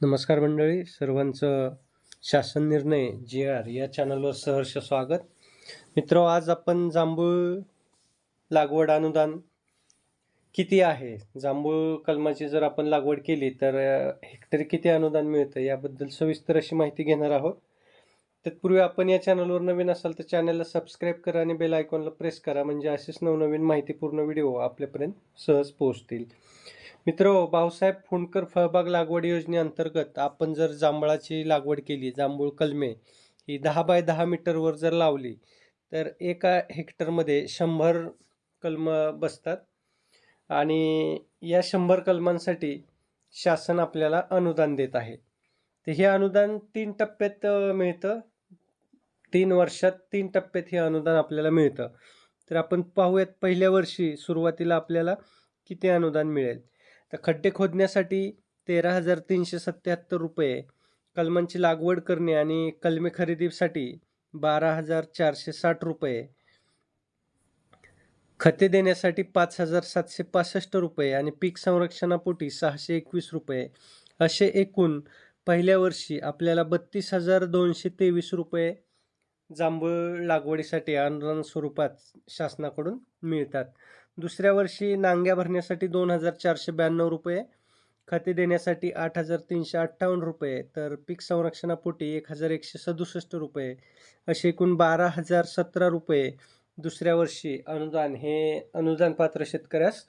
नमस्कार मंडळी सर्वांचं शासन निर्णय जे आर या चॅनलवर सहर्ष स्वागत. मित्र आज आपण जांभूळ लागवड अनुदान किती आहे? जांभूळ कलमाची जर आपण लागवड केली तर हेक्टरी किती अनुदान मिळतं? याबद्दल सविस्तर अशी माहिती घेणार आहोत. तत्पूर्वी आपण या चॅनलवर नवीन असाल तर चॅनलला सबस्क्राईब करा आणि बेल आयकॉनला प्रेस करा म्हणजे असेच नवनवीन माहितीपूर्ण व्हिडिओ आपल्यापर्यंत सहज पोहोचतील. मित्र भाऊसाहेब फुंडकर फळबाग लागवड योजनेअंतर्गत आपण जर जांभळाची लागवड केली जांभूळ कलमे ही दहा बाय दहा मीटरवर जर लावली तर एका हेक्टरमध्ये शंभर कलम बसतात. आणि या शंभर कलमांसाठी शासन आपल्याला अनुदान देत आहे. तर हे अनुदान तीन टप्प्यात मिळतं. तीन वर्षात तीन टप्प्यात हे अनुदान आपल्याला मिळतं. तर आपण पाहूयात पहिल्या वर्षी सुरुवातीला आपल्याला किती अनुदान मिळेल? तर खड्डे खोदण्यासाठी तेरा हजार तीनशे सत्याहत्तर रुपये कलमांची लागवड करणे आणि कलमे खरेदीसाठी बारा हजार चारशे साठ रुपये. खते देण्यासाठी पाच हजार सातशे पासष्ट रुपये आणि पीक संरक्षणापोटी सहाशे एकवीस रुपये. असे एकूण पहिल्या वर्षी आपल्याला बत्तीस हजार दोनशे तेवीस रुपये जांभूळ लागवडीसाठी अनुदान स्वरूपात शासनाकडून मिळतात. दुसऱ्या वर्षी नांग्या भरण्यासाठी दोन हजार चारशे ब्याण्णव रुपये खते देण्यासाठी आठ हजार तीनशे अठ्ठावन्न रुपये तर पीक संरक्षणापोटी एक हजार एकशे सदुसष्ट रुपये असे एकूण बारा हजार सतरा रुपये दुसऱ्या वर्षी अनुदान हे अनुदान पात्र शेतकऱ्यास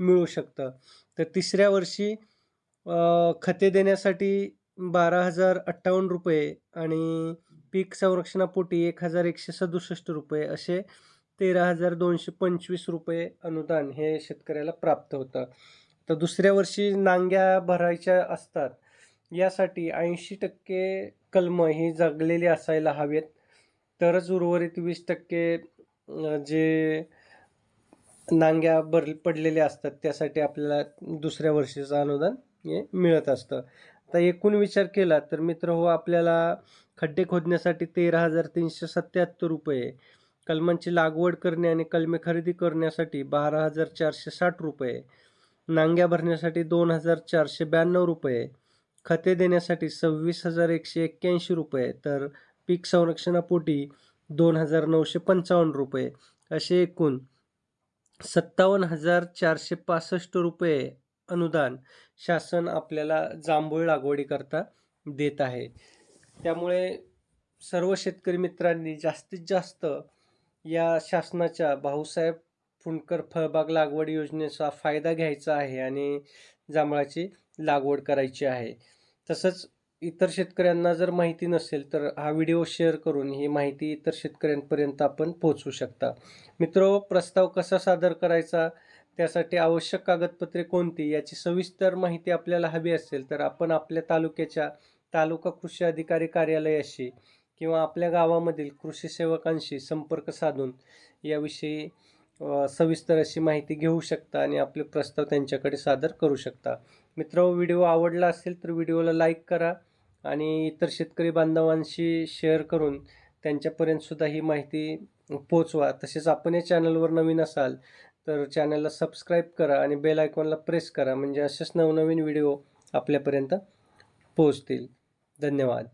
मिळू शकतं. तर तिसऱ्या वर्षी खते देण्यासाठी बारा हजार अठ्ठावन्न रुपये आणि पीक संरक्षणापोटी एक हजार एकशे सदुसष्ट रुपये असे तेरा हजार दोनशे पंचवीस रुपये अनुदान हे शेतकऱ्याला प्राप्त होतं. तर दुसऱ्या वर्षी नांग्या भरायच्या असतात. यासाठी ऐंशी टक्के कलमं ही जगलेली असायला हवेत. तरच उर्वरित वीस टक्के जे नांग्या भर पडलेल्या असतात त्यासाठी आपल्याला दुसऱ्या वर्षीचं अनुदान हे मिळत असतं. आता एकूण विचार केला तर मित्र हो आपल्याला खड्डे खोदण्यासाठी तेरा हजार तीनशे सत्याहत्तर रुपये कलमांची लागवड करणे आणि कलमे खरेदी करण्यासाठी बारा हजार चारशे साठ रुपये नांग्या भरण्यासाठी दोन हजार चारशे ब्याण्णव रुपये खते देण्यासाठी सव्वीस हजार एकशे एक्क्याऐंशी रुपये तर पीक संरक्षणापोटी दोन हजार नऊशे पंचावन्न रुपये. असे एकूण सत्तावन्न हजार चारशे पासष्ट रुपये अनुदान शासन आपल्याला जांभूळ लागवडीकरता देत आहे. त्यामुळे सर्व शेतकरी मित्रांनी जास्तीत जास्त या शासनाच्या भाऊसाहेब फुंडकर फळबाग लागवड योजनेचा फायदा घ्यायचा आहे आणि जांभळाची लागवड करायची आहे. तसंच इतर शेतकऱ्यांना जर माहिती नसेल तर हा व्हिडिओ शेअर करून ही माहिती इतर शेतकऱ्यांपर्यंत आपण पोहोचवू शकता. मित्रो प्रस्ताव कसा सादर करायचा? त्यासाठी आवश्यक कागदपत्रे कोणती? याची सविस्तर माहिती आपल्याला हवी असेल तर आपण आपल्या तालुक्याच्या तालुका कृषी अधिकारी कार्यालयाशी किंवा आपल्या गावामधील कृषी सेवकांशी संपर्क साधून याविषयी सविस्तर अशी माहिती घेऊ शकता आणि आपले प्रस्ताव त्यांच्याकडे सादर करू शकता. मित्र व्हिडिओ आवडला असेल तर व्हिडिओला लाईक करा आणि इतर शेतकरी बांधवांशी शेअर करून त्यांच्यापर्यंतसुद्धा ही माहिती पोचवा तसेच आपण या चॅनलवर नवीन असाल तर चॅनलला सबस्क्राईब करा आणि बेल आयकॉनला प्रेस करा. म्हणजे असेच नवनवीन व्हिडिओ आपल्यापर्यंत पोहोचतील. धन्यवाद.